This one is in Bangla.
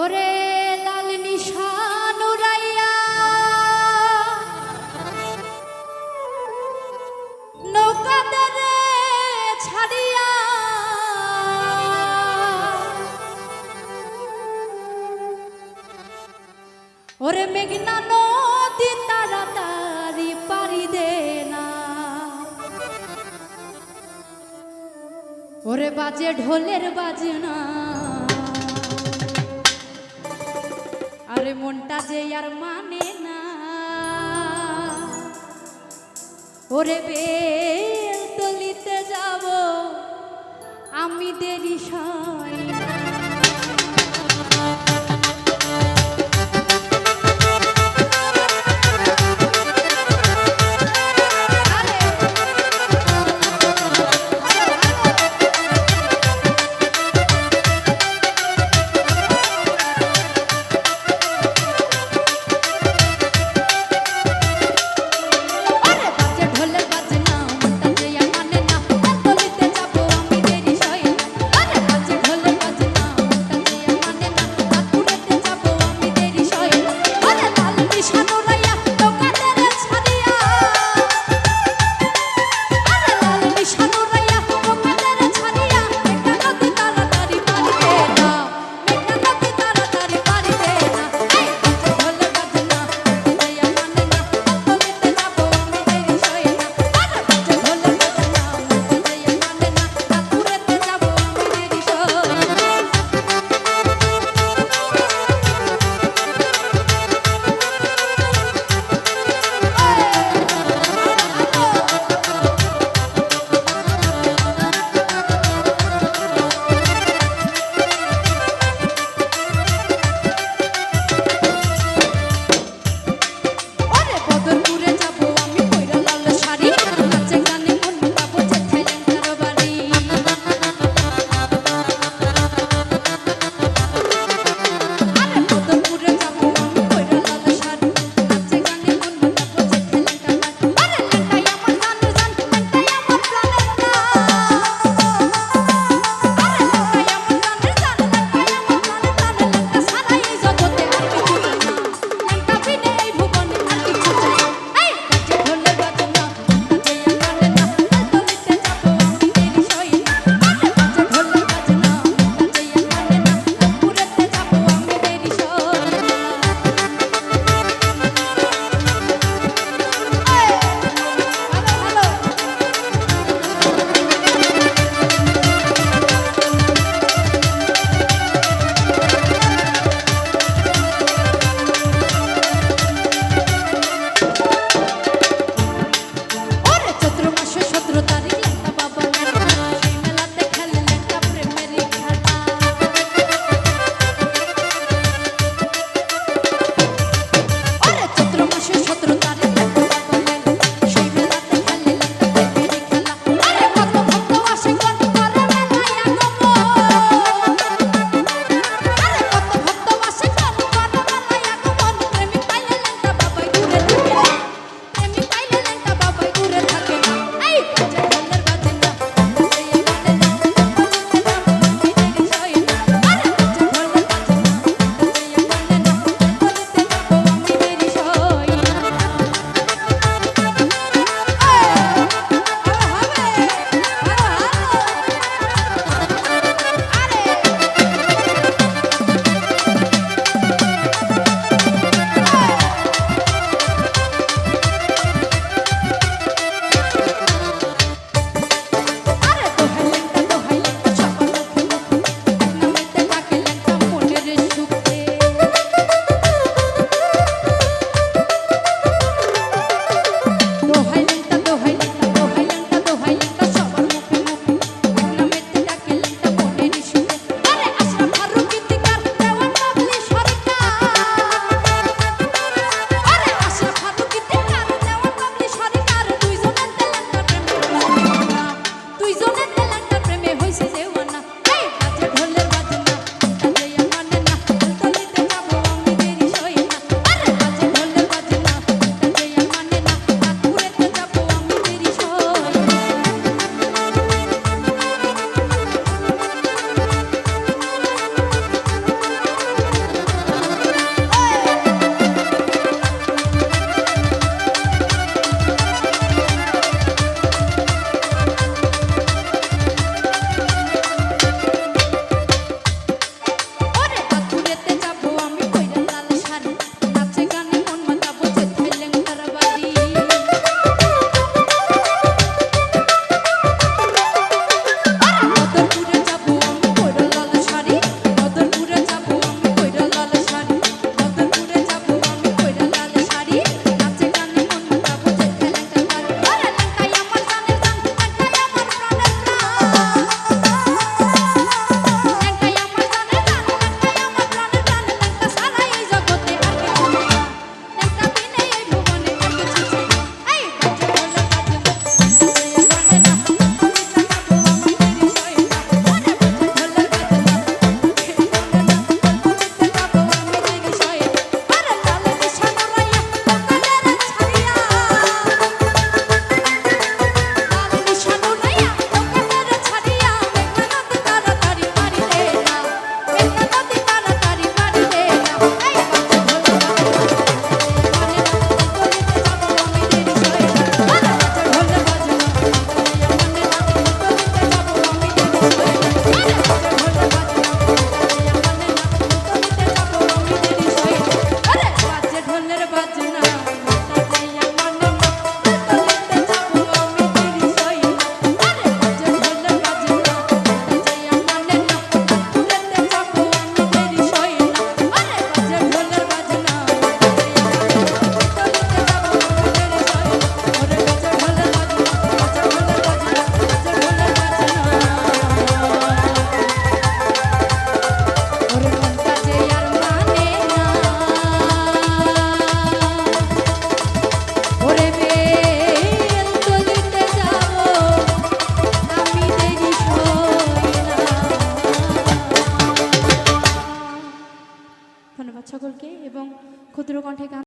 ওরে লাল নিশান উড়াইয়া নৌকাদের ছাড়িয়া ওরে মেঘনা নদী তাড়াতাড়ি পারি দে না। ওরে বাজে ঢোলের বাজনা আরে মনটা যে আর মানে না। ওরে বেল তলিতে যাব আমি দেরি সয়